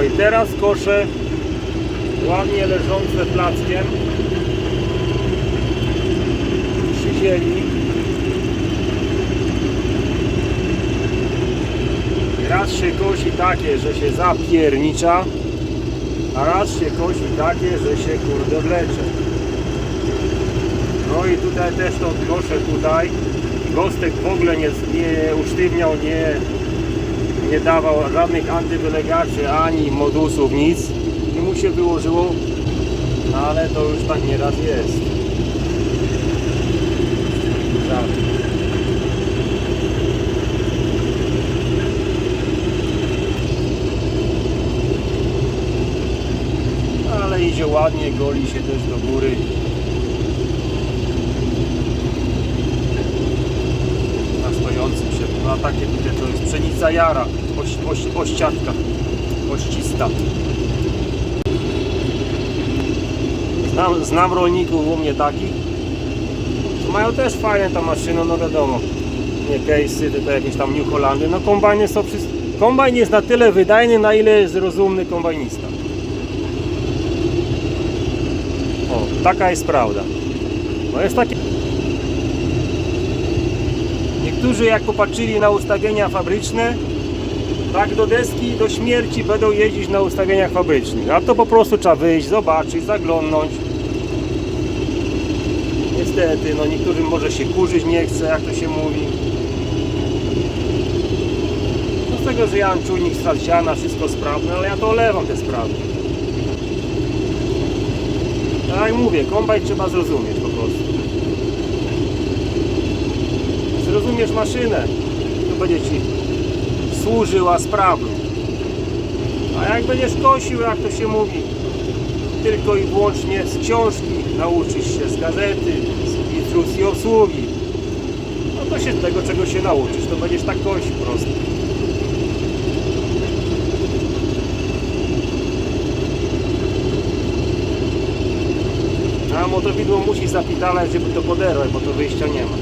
No i teraz koszę ładnie leżące plackiem przy ziemi. Raz się kosi takie, że się zapiernicza, a raz się kosi takie, że się kurde wlecze. No i tutaj też to koszę tutaj. Gostek w ogóle nie, nie usztywniał, nie, nie dawał żadnych antywylegaczy ani modusów, nic. I mu się wyłożyło, no ale to już tak nieraz jest. Żart. Ale idzie ładnie, goli się też do góry. Na stojącym się. No a takie tutaj to jest pszenica jara, oś, oś, ościatka, oścista. Znam, znam rolników u mnie takich, mają też fajne ta maszyny, no wiadomo. Nie case'y, tylko jakieś tam New Hollandy. No kombajny są wszystko. Kombajn jest na tyle wydajny, na ile jest rozumny kombajnista. O, taka jest prawda. No jest takie. Niektórzy jak popatrzyli na ustawienia fabryczne, tak do deski, do śmierci będą jeździć na ustawieniach fabrycznych. A to po prostu trzeba wyjść, zobaczyć, zaglądnąć. Niestety, no niektórym może się kurzyć nie chce, jak to się mówi. No z tego, że ja mam czujnik stralciana, wszystko sprawne, ale ja to olewam te sprawy. Tak jak mówię, kombajn trzeba zrozumieć po prostu. Zrozumiesz maszynę, to będzie Ci służyła sprawnie. A jak będziesz kosił, jak to się mówi, tylko i wyłącznie z książki nauczysz się, z gazety, z instrukcji obsługi, no to się tego, czego się nauczysz, to będziesz tak kosił po prostu. A motowidło musi zapitalać, żeby to poderwać, bo to wyjścia nie ma.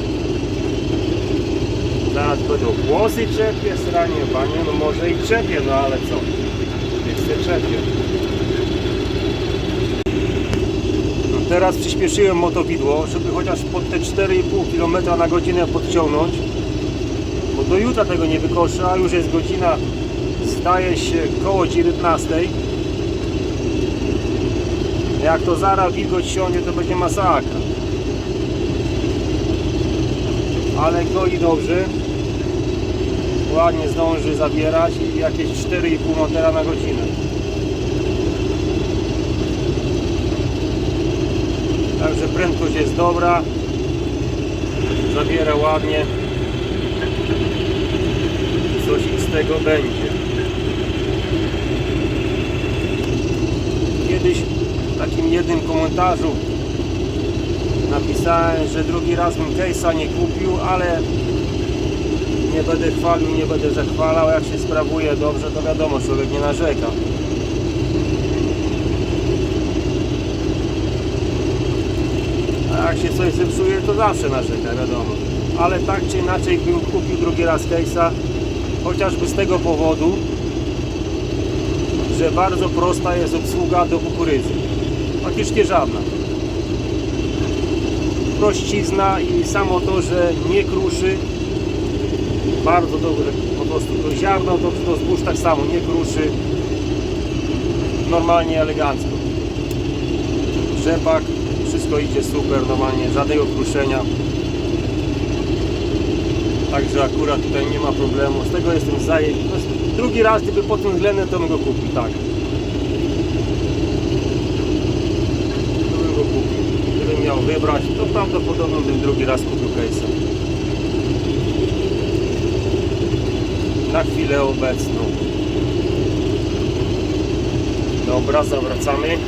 Zaraz będą włosy czepie, sranie, no może i czepie, no ale co? Niech czepie. No teraz przyspieszyłem motowidło, żeby chociaż pod te 4,5 km na godzinę podciągnąć. Bo do jutra tego nie wykoszę, a już jest godzina, zdaje się, koło 19. Jak to zaraz wilgoć siądzie, to będzie masakra. Ale goi dobrze. Ładnie zdąży zabierać i jakieś 4,5 motera na godzinę. Także prędkość jest dobra. Zabiera ładnie. Coś z tego będzie. Kiedyś w takim jednym komentarzu napisałem, że drugi raz bym case'a nie kupił, ale nie będę chwalił, nie będę zachwalał. Jak się sprawuje dobrze, to wiadomo, człowiek nie narzeka. A jak się coś zepsuje, to zawsze narzeka, wiadomo. Ale tak czy inaczej bym kupił drugi raz case'a, chociażby z tego powodu, że bardzo prosta jest obsługa do kukurydzy. Faktycznie żadna. Prościzna i samo to, że nie kruszy. Bardzo dobre. Po prostu to ziarno, to, to zbóż tak samo, nie kruszy. Normalnie, elegancko. Rzepak, wszystko idzie super, normalnie, żadnego kruszenia. Także akurat tutaj nie ma problemu. Z tego jestem zaje... no, Drugi raz, gdyby pod tym względem, to bym go kupił, tak. To bym go kupił. Gdybym miał wybrać, to prawdopodobnie bym drugi raz kupił case'a. Na chwilę obecną. Dobra, zawracamy.